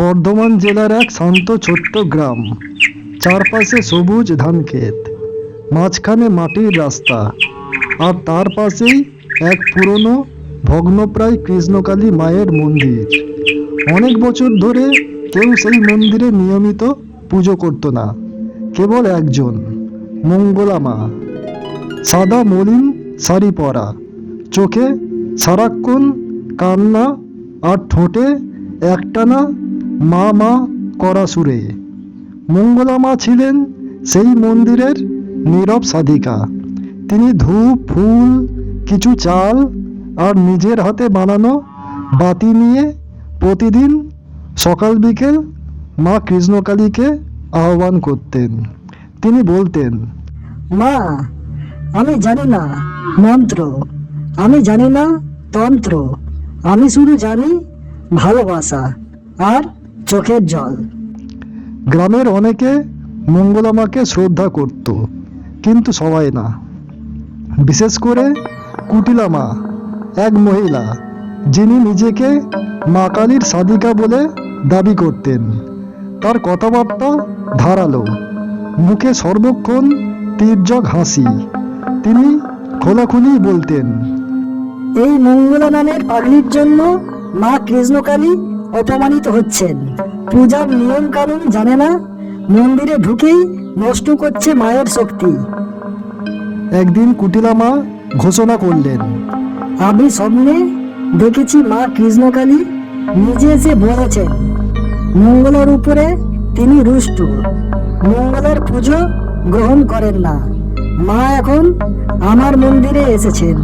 বর্ধমান জেলার এক শান্ত ছোট্ট গ্রাম। চারপাশে সবুজ ধান ক্ষেত, মাঝখানে মাটির রাস্তা আর তার পাশেই এক পুরনো ভগ্নপ্রায় কৃষ্ণকালী মায়ের মন্দির। অনেক বছর ধরে কেউ সেই মন্দিরে নিয়মিত পুজো করতো না, কেবল একজন, মঙ্গলা মা। সাদা মলিন শাড়ি পরা, চোখে সারাক্ষণ কান্না আর ঠোঁটে একটানা মা মা করা সুরে মঙ্গলা মা ছিলেন সেই মন্দিরের নীরব সাধিকা। তিনি ধূপ, ফুল, কিছু চাল আর নিজের হাতে বানানো বাতি নিয়ে প্রতিদিন সকাল বিকেল মা কৃষ্ণকালীকে আহ্বান করতেন। তিনি বলতেন, মা, আমি জানি না মন্ত্র। আমি জানি না তন্ত্র। আমি শুধু জানি ভালোবাসা আর চোখের জল। গ্রামের অনেকে মঙ্গলামাকে শ্রদ্ধা করত কিন্তু সবাই না। বিশেষ করে কুটিলামা এক মহিলা যিনি নিজেকে মা কালীর সাধিকা বলে দাবি করতেন। তার কথাবার্তা ধারালো মুখে সর্বক্ষণ তীর্যক হাসি। তিনি খোলাখুলি বলতেন এই মঙ্গলা নামের পাগলির জন্য মা কৃষ্ণকালী অপমানিত হচ্ছেন। পূজার নিয়ম কানুন জানে না মন্দিরে ঢুকেই নষ্ট করছে মায়ের শক্তি। একদিন কুটিলা মা ঘোষণা করলেন। আমি স্বপ্নে দেখেছি মা কৃষ্ণকালী নিজে এসে বলেছেন মঙ্গলের উপরে তিনি রুষ্ট মঙ্গলের পুজো গ্রহণ করেন না। মা এখন আমার মন্দিরে এসেছেন।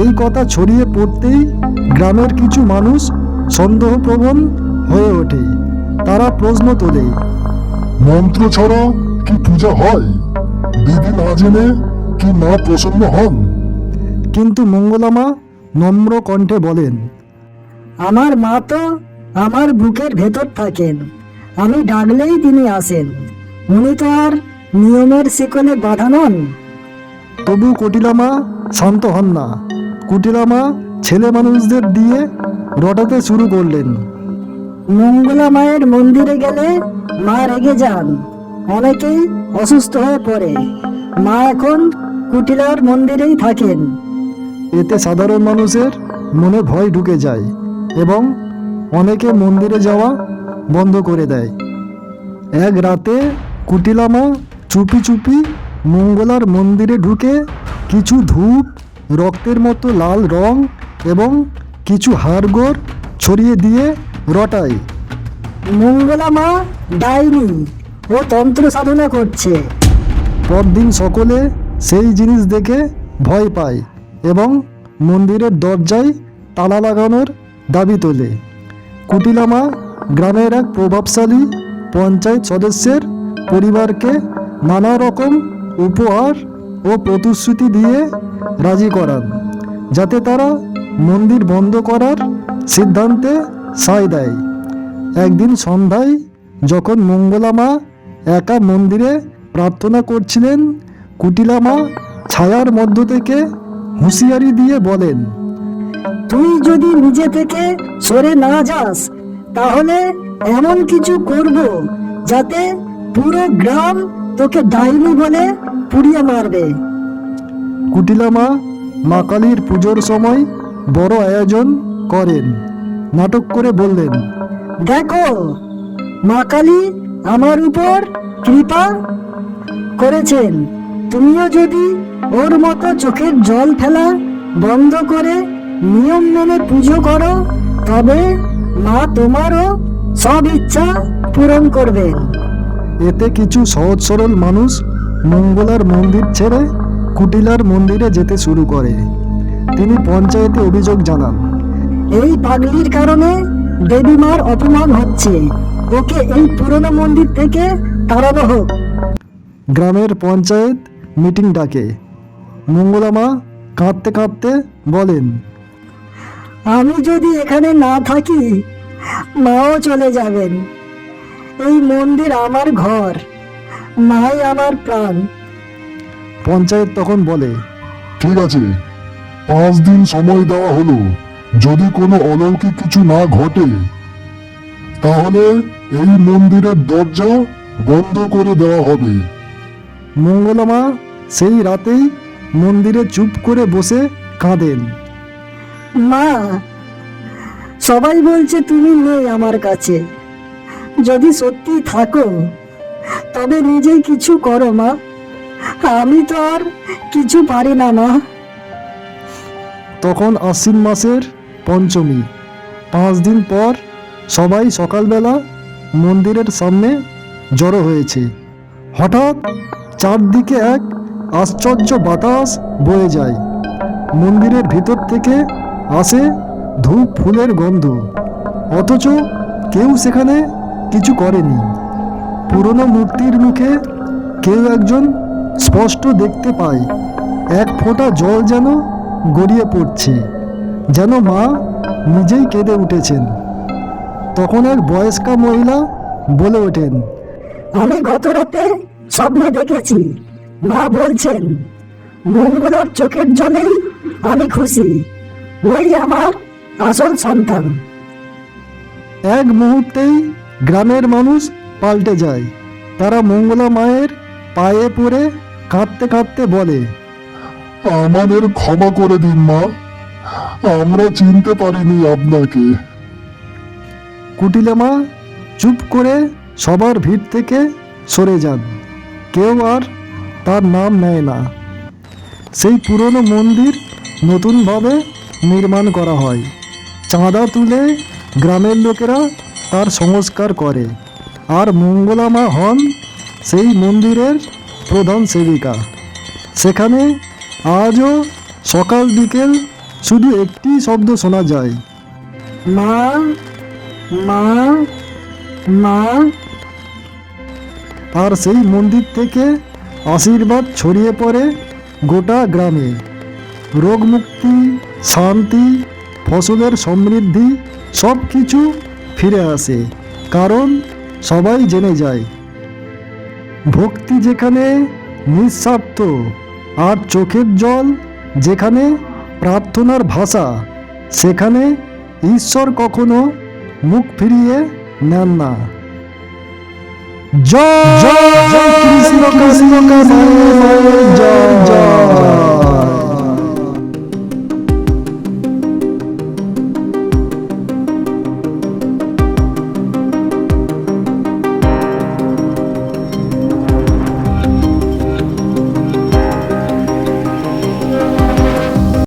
এই কথা ছড়িয়ে পড়তেই গ্রামের কিছু মানুষ সন্দেহপ্রবণ হয়ে ওঠে। তারা প্রশ্ন তোলে। মন্ত্র ছাড়া কি পূজা হয়? বিধি না জেনে কি মা প্রসন্ন হন? কিন্তু মঙ্গলামা নম্র কণ্ঠে বলেন আমার মা তো আমার বুকের ভেতর থাকেন। আমি ডাকলেই তিনি আসেন। উনি তো আর নিয়মের শিকলে বাধা নন। তবু কটিলামা শান্ত হন না। কুটিলামা ছেলে মানুষদের দিয়ে রটাতে শুরু করলেন। মঙ্গলা মায়ের মন্দিরে গেলে মা রেগে যান। অনেকেই অসুস্থ হয়ে পড়ে। মা এখন কুটিলার মন্দিরেই থাকেন। এতে সাধারণ মানুষের মনে ভয় ঢুকে যায় এবং অনেকে মন্দিরে যাওয়া বন্ধ করে দেয়। এক রাতে কুটিলামা চুপি চুপি মঙ্গলার মন্দিরে ঢুকে কিছু ধূপ রক্তের মতো লাল রং এবং কিছু হাড়গোড় ছড়িয়ে দিয়ে রটায় মঙ্গলা মা ডাইনি ও তন্ত্র সাধনা করছে। পরদিন সকলে সেই জিনিস দেখে ভয় পায় এবং মন্দিরের দরজায় তালা লাগানোর দাবি তোলে। কুটিলামা গ্রামের এক প্রভাবশালী পঞ্চায়েত সদস্যের পরিবারকে নানা রকম উপহার ও প্রতিশ্রুতি দিয়ে রাজি করান যাতে তারা মন্দির বন্ধ করার সিদ্ধান্তে সায় দেয়। একদিন সন্ধ্যায় যখন মঙ্গলামা একা মন্দিরে প্রার্থনা করছিলেন কুটিলামা ছায়ার মধ্য থেকে হুঁশিয়ারি দিয়ে বলেন তুই যদি নিজে থেকে সরে না যাস তাহলে এমন কিছু করব যাতে পুরো গ্রাম তোকে ডাইনি বলে পুড়িয়ে মারবে। কুটিলামা মা কালীর পুজোর সময় বড় আয়োজন করেন। নাটক করে বললেন, দেখো, মা কালী আমার উপর কৃপা করেছেন। তুমিও যদি ওর মতো চোখের জল ফেলা বন্ধ করে নিয়ম মেনে পুজো করো, তবে মা তোমারও সব ইচ্ছা পূরণ করবেন। এতে কিছু সহজ সরল মানুষ মঙ্গলার মন্দির ছেড়ে কুটিলার মন্দিরে যেতে শুরু করে। তিনি পঞ্চায়েতে অভিযোগ জানান। এই পাগলির কারণে দেবী মার অপমান হচ্ছে। ওকে এই পুরনো মন্দির থেকে তাড়ানো হোক। গ্রামের পঞ্চায়েত মিটিং ডাকে। মঙ্গলামা কাঁদতে কাঁদতে বলেন, আমি যদি এখানে না থাকি, মাও চলে যাবেন। এই মন্দির আমার ঘর, মাই আমার প্রাণ। পঞ্চায়েত তখন বলে, ঠিক আছে। পাঁচ দিন সময় দেওয়া হলো। যদি কোনো অলৌকিক কিছু না ঘটে তাহলে এই মন্দিরের দরজা বন্ধ করে দেওয়া হবে। মঙ্গলমা সেই রাতেই মন্দিরে চুপ করে বসে কাঁদেন। মা সবাই বলছে তুমি নেই আমার কাছে। যদি সত্যি থাকো তবে নিজেই কিছু করো মা। আমি তো আর কিছু পারি না মা। তখন আশ্বিন মাসের পঞ্চমী। পাঁচ দিন পর সবাই সকালবেলা মন্দিরের সামনে জড়ো হয়েছে। হঠাৎ চারদিকে এক আশ্চর্য বাতাস বয়ে যায়। মন্দিরের ভিতর থেকে আসে ধূপ ফুলের গন্ধ। অথচ কেউ সেখানে কিছু করেনি। পুরনো মূর্তির মুখে কেউ একজন স্পষ্ট দেখতে পায়। এক ফোঁটা জল যেন গড়িয়ে পড়ছে। যেন মা নিজেই কেঁদে উঠেছেন। তখন এক বয়স্কা মহিলা বলে ওঠেন আমি গত রাতে স্বপ্নে দেখেছি। মা বলছেন মঙ্গলের চোখের জলেই আমি খুশি। ওই আমার আসল সন্তান। এক মুহূর্তেই গ্রামের মানুষ পাল্টে যায়। তারা মঙ্গলা মায়ের পায়ে পড়ে কাঁদতে কাঁদতে বলে আমাদের ক্ষমা করে দিন, মা। আমরা চিনতে পারিনি আপনাকে। কুটিলে মা, চুপ করে সবার ভিড় থেকে সরে যান। কেউ আর তার নাম নেয় না। সেই পুরনো মন্দির নতুনভাবে নির্মাণ করা হয়। চাঁদা তুলে গ্রামের লোকেরা তার সংস্কার করে। আর মঙ্গলামা হন সেই মন্দিরের প্রধান সেবিকা। সেখানে আজও সকাল বিকেল শুধু একটি শব্দ শোনা যায়। মা মা মা। আর সেই মন্দির থেকে আশীর্বাদ ছড়িয়ে পড়ে গোটা গ্রামে। রোগমুক্তি শান্তি ফসলের সমৃদ্ধি সব কিছু ফিরে আসে কারণ সবাই জেনে যায়। ভক্তি যেখানে নিঃস্বার্থ। আর চোখের জল যেখানে প্রার্থনার ভাষা, সেখানে ঈশ্বর কখনো মুখ ফিরিয়ে নেন না। জয়! জয়! কৃষ্ণ কৃষ্ণ কৃষ্ণ